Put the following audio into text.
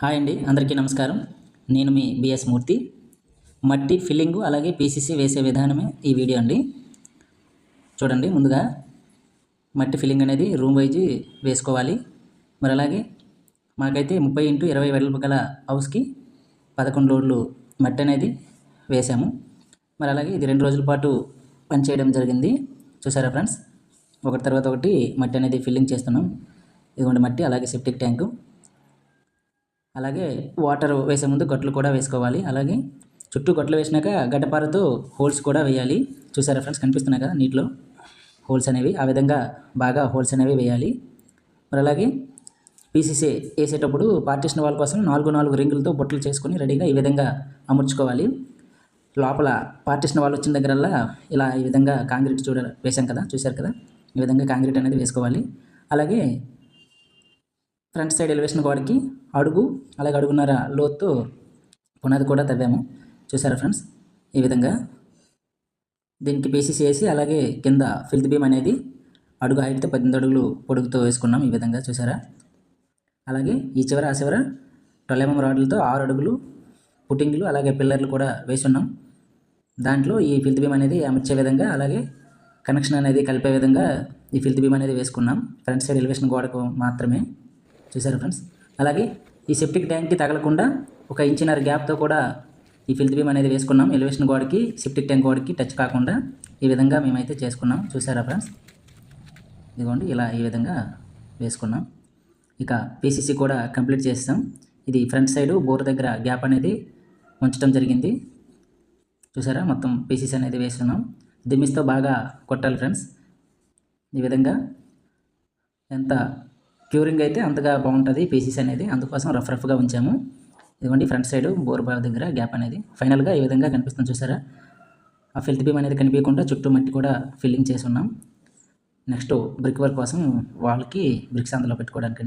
Hi అండి అందరికీ నమస్కారం. నేను మీ బిఎస్ మూర్తి. మట్టి ఫిల్లింగు అలాగే పీసీసీ వేసే విధానమే ఈ వీడియో అండి. చూడండి ముందుగా మట్టి ఫిల్లింగ్ అనేది రూమ్ వైజ్ వేసుకోవాలి. మరి అలాగే మాకైతే ముప్పై ఇంటూ ఇరవై వెడల్పు గల హౌస్కి పదకొండు లోడ్లు మట్టి అనేది వేసాము. మరి అలాగే ఇది రెండు రోజుల పాటు పనిచేయడం జరిగింది. చూసారా ఫ్రెండ్స్? ఒకటి తర్వాత ఒకటి మట్టి అనేది ఫిల్లింగ్ చేస్తున్నాం. ఇదిగోండి మట్టి అలాగే సెప్టిక్ ట్యాంకు. అలాగే వాటర్ వేసే ముందు గట్లు కూడా వేసుకోవాలి. అలాగే చుట్టూ గట్లు వేసినాక గడ్డపారతో హోల్స్ కూడా వేయాలి. చూసారా ఫ్రెండ్స్? కనిపిస్తున్నాయి కదా నీటిలో? హోల్స్ అనేవి ఆ విధంగా బాగా హోల్స్ అనేవి వేయాలి. మరి అలాగే పీసీసీ వేసేటప్పుడు పార్టీషన్ వాళ్ళ కోసం నాలుగు నాలుగు రింగులతో బొట్టలు చేసుకొని రెడీగా ఈ విధంగా అమర్చుకోవాలి. లోపల పార్టీషన్ వాళ్ళు వచ్చిన దగ్గరల్లా ఇలా ఈ విధంగా కాంక్రీట్ చూడ వేసాం కదా? చూశారు కదా? ఈ విధంగా కాంక్రీట్ అనేది వేసుకోవాలి. అలాగే ఫ్రంట్ సైడ్ ఎలివేషన్ గోడకి అడుగు అలాగే అడుగున్నర లోతు పునాది కూడా తవ్వాము. చూసారా ఫ్రెండ్స్? ఈ విధంగా దీనికి బేసిస్ వేసి అలాగే కింద ఫిల్త్ బీమ్ అనేది అడుగు హైట్తో పద్దెనిమిది అడుగులు పొడుగుతో వేసుకున్నాం ఈ విధంగా. చూసారా? అలాగే ఈ చివర ఆ చివర ట్వెల్వ్ mm రాడ్లతో ఆరు అడుగులు పుట్టింగ్లు అలాగే పిల్లర్లు కూడా వేసి ఉన్నాం. దాంట్లో ఈ ఫిల్త్ బీమ్ అనేది అమర్చే విధంగా అలాగే కనెక్షన్ అనేది కలిపే విధంగా ఈ ఫిల్త్ బీమ్ అనేది వేసుకున్నాం. ఫ్రంట్ సైడ్ ఎలివేషన్ గోడకు మాత్రమే. చూసారా ఫ్రెండ్స్? అలాగే ఈ సెప్టిక్ ట్యాంక్కి తగలకుండా ఒక ఇంచినర గ్యాప్తో కూడా ఈ ఫిల్త్ బీమ్ అనేది వేసుకున్నాం. ఎలివేషన్ గోడకి సెప్టిక్ ట్యాంక్ గోడకి టచ్ కాకుండా ఈ విధంగా మేమైతే చేసుకున్నాం. చూసారా ఫ్రెండ్స్? ఇదిగోండి ఇలా ఈ విధంగా వేసుకున్నాం. ఇక పీసీసీ కూడా కంప్లీట్ చేస్తాం ఇది ఫ్రంట్ సైడు బోర్ దగ్గర గ్యాప్ అనేది ఉంచడం జరిగింది. చూసారా మొత్తం పీసీసీ అనేది వేస్తున్నాం. దిమ్మిస్తో బాగా కొట్టాలి ఫ్రెండ్స్. ఈ విధంగా ఎంత క్యూరింగ్ అయితే అంతగా బాగుంటుంది. పీసీస్ అనేది అందుకోసం రఫ్ రఫ్గా ఉంచాము. ఇదిగోండి ఫ్రంట్ సైడ్ బోర్బాల్ దగ్గర గ్యాప్ అనేది. ఫైనల్గా ఈ విధంగా కనిపిస్తుంది చూసారా? ఆ ఫిల్త్ బీమ్ అనేది కనిపించకుండా చుట్టూ మట్టి కూడా ఫిల్లింగ్ చేసి ఉన్నాం. నెక్స్ట్ బ్రిక్ వర్క్ కోసం వాళ్ళకి బ్రిక్స్ అందులో పెట్టుకోవడానికి